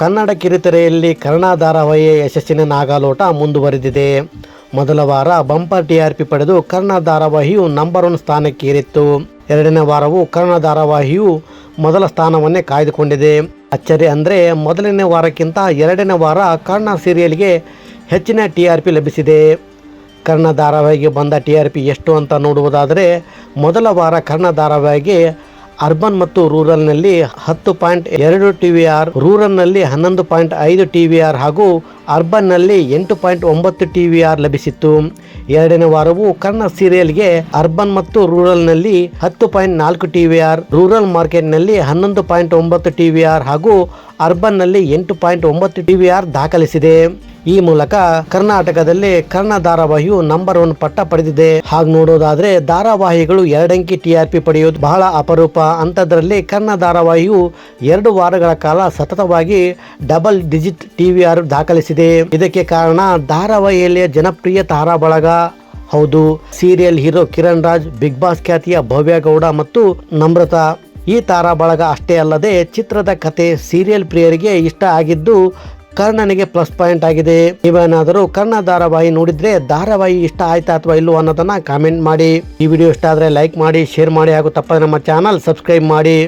ಕನ್ನಡ ಕಿರುತೆರೆಯಲ್ಲಿ ಕನ್ನಡ ಧಾರಾವಾಹಿಯ ಯಶಸ್ಸಿನ ನಾಗಾಲೋಟ ಮುಂದುವರೆದಿದೆ. ಮೊದಲ ವಾರ ಬಂಪರ್ ಟಿಆರ್ಪಿ ಪಡೆದು ಕರ್ಣ ಧಾರಾವಾಹಿಯು ನಂಬರ್ ಒನ್ ಸ್ಥಾನಕ್ಕೆ ಏರಿತ್ತು. ಎರಡನೇ ವಾರವು ಕರ್ಣ ಧಾರಾವಾಹಿಯು ಮೊದಲ ಸ್ಥಾನವನ್ನೇ ಕಾಯ್ದುಕೊಂಡಿದೆ. ಅಚ್ಚರಿ ಅಂದರೆ ಮೊದಲನೇ ವಾರಕ್ಕಿಂತ ಎರಡನೇ ವಾರ ಕನ್ನಡ ಸೀರಿಯಲ್ಗೆ ಹೆಚ್ಚಿನ ಟಿ ಆರ್ ಪಿ ಲಭಿಸಿದೆ. ಕರ್ಣ ಧಾರಾವಾಹಿಗೆ ಬಂದ ಟಿ ಆರ್ ಪಿ ಎಷ್ಟು ಅಂತ ನೋಡುವುದಾದರೆ, ಮೊದಲ ವಾರ ಕನ್ನಡ ಧಾರಾವಾಹಿಗೆ ಅರ್ಬನ್ ಮತ್ತು ರೂರಲ್ನಲ್ಲಿ ಹತ್ತು ಪಾಯಿಂಟ್ ಎರಡು ಟಿ ವಿ ಆರ್ ರೂರಲ್ನಲ್ಲಿ ಹನ್ನೊಂದು ಪಾಯಿಂಟ್ ಐದು ಟಿ ವಿ ಆರ್ ಹಾಗೂ ಅರ್ಬನ್ನಲ್ಲಿ ಎಂಟು ಪಾಯಿಂಟ್ ಒಂಬತ್ತು ಟಿ ವಿ ಆರ್ ಲಭಿಸಿತ್ತು. ಎರಡನೇ ವಾರವು ಕನ್ನಡ ಸೀರಿಯಲ್ಗೆ ಅರ್ಬನ್ ಮತ್ತು ರೂರಲ್ನಲ್ಲಿ ಹತ್ತು ಪಾಯಿಂಟ್ ನಾಲ್ಕು ಟಿ ವಿ ಆರ್ ರೂರಲ್ ಮಾರ್ಕೆಟ್ನಲ್ಲಿ ಹನ್ನೊಂದು ಪಾಯಿಂಟ್ ಒಂಬತ್ತು ಟಿ ವಿ ಆರ್ ಹಾಗೂ ಅರ್ಬನ್ನಲ್ಲಿ ಎಂಟು ಪಾಯಿಂಟ್ ಒಂಬತ್ತು ಟಿ ವಿ ಆರ್ ದಾಖಲಿಸಿದೆ. ಈ ಮೂಲಕ ಕರ್ನಾಟಕದಲ್ಲಿ ಕರ್ಣ ಧಾರಾವಾಹಿಯು ನಂಬರ್ ಒನ್ ಪಟ್ಟ ಪಡೆದಿದೆ. ಹಾಗೆ ನೋಡೋದಾದ್ರೆ ಧಾರಾವಾಹಿಗಳು ಎರಡಂಕಿ ಟಿ ಆರ್ ಪಿ ಪಡೆಯುವುದು ಬಹಳ ಅಪರೂಪ. ಅಂಥದ್ರಲ್ಲಿ ಕರ್ಣ ಧಾರಾವಾಹಿಯು ಎರಡು ವಾರಗಳ ಕಾಲ ಸತತವಾಗಿ ಡಬಲ್ ಡಿಜಿಟ್ ಟಿ ವಿ ದಾಖಲಿಸಿದೆ ಇದಕ್ಕೆ ಕಾರಣ ಧಾರಾವಾಹಿಯಲ್ಲಿಯ ಜನಪ್ರಿಯ ತಾರಾ ಬಳಗ. ಹೌದು, serial hero Kiran Raj, Bigg Boss ಖ್ಯಾತಿಯ ಭವ್ಯ ಗೌಡ ಮತ್ತು ನಮ್ರತಾ. ಈ ತಾರಾ ಬಳಗ ಅಷ್ಟೇ ಅಲ್ಲದೆ ಚಿತ್ರದ ಕತೆ ಸೀರಿಯಲ್ ಪ್ರಿಯರಿಗೆ ಇಷ್ಟ ಆಗಿದ್ದು ಕರ್ಣನಿಗೆ ಪ್ಲಸ್ ಪಾಯಿಂಟ್ ಆಗಿದೆ. ನೀವೇನಾದರೂ ಕರ್ಣ ಧಾರಾವಾಹಿ ನೋಡಿದ್ರೆ ಧಾರಾವಾಹಿ ಇಷ್ಟ ಆಯ್ತಾ ಅಥವಾ ಇಲ್ಲೋ ಅನ್ನೋದನ್ನ ಕಾಮೆಂಟ್ ಮಾಡಿ. ಈ ವಿಡಿಯೋ ಇಷ್ಟ ಆದ್ರೆ ಲೈಕ್ ಮಾಡಿ, ಶೇರ್ ಮಾಡಿ ಹಾಗೂ ತಪ್ಪದೆ ನಮ್ಮ ಚಾನಲ್ ಸಬ್ಸ್ಕ್ರೈಬ್ ಮಾಡಿ.